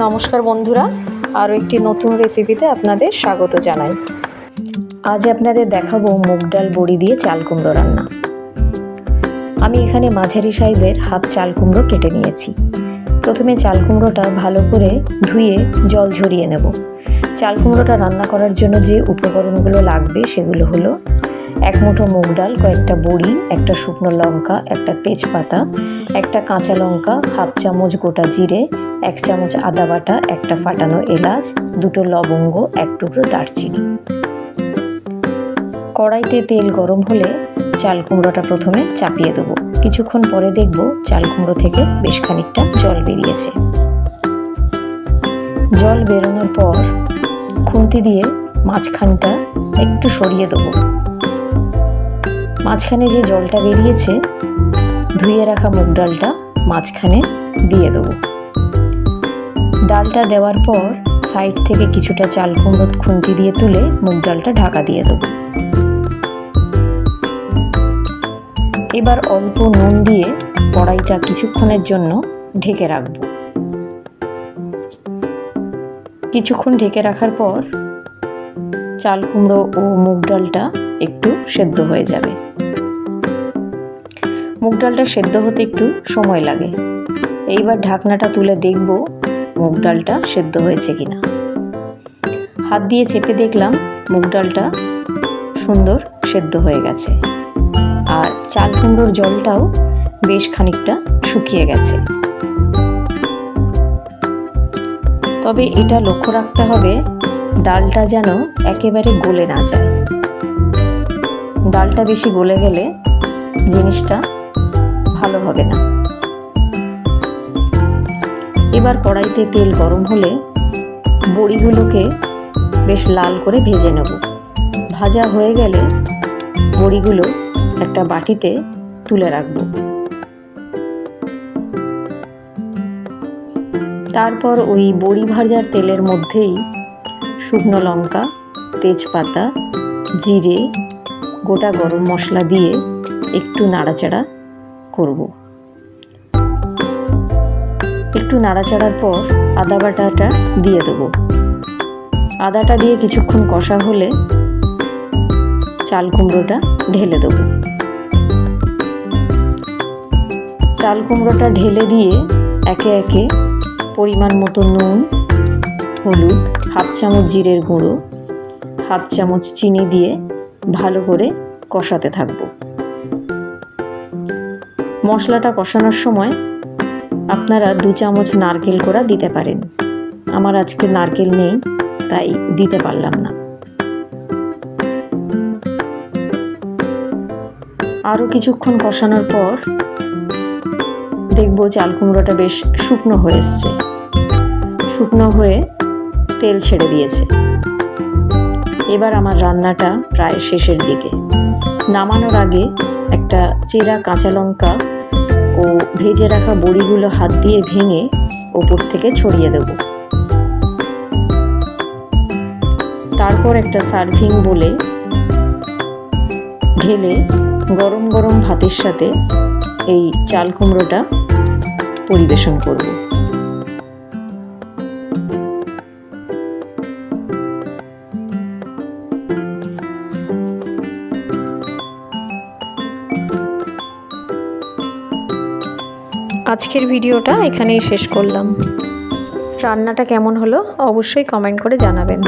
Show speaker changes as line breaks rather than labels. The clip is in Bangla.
নমস্কার বন্ধুরা, আরও একটি নতুন রেসিপিতে আপনাদের স্বাগত জানাই। আজ আপনাদের দেখাবো মুগ ডাল বড়ি দিয়ে চাল কুমড়ো রান্না। আমি এখানে মাঝারি সাইজের হাফ চাল কুমড়ো কেটে নিয়েছি। প্রথমে চাল কুমড়োটা ভালো করে ধুয়ে জল ঝরিয়ে নেব। চাল কুমড়োটা রান্না করার জন্য যে উপকরণগুলো লাগবে সেগুলো হলো এক মুঠো মুগ ডাল, কয়েকটা বড়ি, একটা শুকনো লঙ্কা, একটা তেজপাতা, একটা কাঁচা লঙ্কা, হাফ চামচ গোটা জিরে এক চামচ আদা বাটা, একটা ফাটানো এলাচ, দুটো লবঙ্গ, এক টুকরো দারচিনি। কড়াইতে তেল গরম হলে চাল কুমড়োটা প্রথমে চাপিয়ে দেবো। কিছুক্ষণ পরে দেখব চাল কুমড়ো থেকে বেশ খানিকটা জল বেরিয়েছে। জল বেরোনোর পর খুন্তি দিয়ে মাঝখানটা একটু সরিয়ে দেবো। মাঝখানে যে জলটা বেরিয়েছে, ধুয়ে রাখা মুগ ডালটা মাঝখানে দিয়ে দেবো। ডালটা দেওয়ার পর সাইড থেকে কিছুটা চাল কুমড়ো খুন্তি দিয়ে তুলে মুগ ডালটা ঢাকা দিয়ে দেবো। এবার অল্প নুন দিয়ে কড়াইটা কিছুক্ষণের জন্য ঢেকে রাখব। কিছুক্ষণ ঢেকে রাখার পর চাল কুমড়ো ও মুগ ডালটা একটু সেদ্ধ হয়ে যাবে। মুগ ডালটা সেদ্ধ হতে একটু সময় লাগে। এইবার ঢাকনাটা তুলে দেখব মুগ ডালটা সেদ্ধ হয়েছে কিনা। হাত দিয়ে চেপে দেখলাম মুগ ডালটা সুন্দর সেদ্ধ হয়ে গেছে। আর চাল কুমড়োর জলটাও বেশ খানিকটা শুকিয়ে গেছে। তবে এটা লক্ষ্য রাখতে হবে, ডালটা যেন একেবারে গলে না যায়। ডালটা বেশি গলে গেলে জিনিসটা ভালো হবে না। এবার কড়াইতে তেল গরম হলে বড়িগুলোকে বেশ লাল করে ভেজে নেব। ভাজা হয়ে গেলে বড়িগুলো একটা বাটিতে তুলে রাখব। তারপর ওই বড়ি ভাজার তেলের মধ্যেই শুকনো লঙ্কা, তেজপাতা, জিরে, গোটা গরম মশলা দিয়ে একটু নাড়াচাড়া করব। একটু নাড়াচাড়ার পর আদা বাটাটা দিয়ে দেবো। আদাটা দিয়ে কিছুক্ষণ কষা হলে চাল কুমড়োটা ঢেলে দেবো। চাল কুমড়োটা ঢেলে দিয়ে একে একে পরিমাণ মতো নুন, হলুদ, হাফ চামচ জিরের গুঁড়ো, হাফ চামচ চিনি দিয়ে ভালো করে কষাতে থাকব। মশলাটা কষানোর সময় আপনারা দু চামচ নারকেল কোড়া দিতে পারেন। আমার আজকে নারকেল নেই, তাই দিতে পারলাম না। আরও কিছুক্ষণ কষানোর পর দেখব চাল কুমড়োটা বেশ শুকনো হয়ে এসছে। শুকনো হয়ে তেল ছেড়ে দিয়েছে। এবার আমার রান্নাটা প্রায় শেষের দিকে। নামানোর আগে একটা চেরা কাঁচা লঙ্কা ও ভেজে রাখা বড়িগুলো হাত দিয়ে ভেঙে ওপর থেকে ছড়িয়ে দেব। তারপর একটা সার্ভিং বলে ঢেলে গরম গরম ভাতের সাথে এই চাল কুমড়োটা পরিবেশন করব। আজকের ভিডিওটা এখানেই শেষ করলাম। রান্নাটা কেমন হলো অবশ্যই কমেন্ট করে জানাবেন।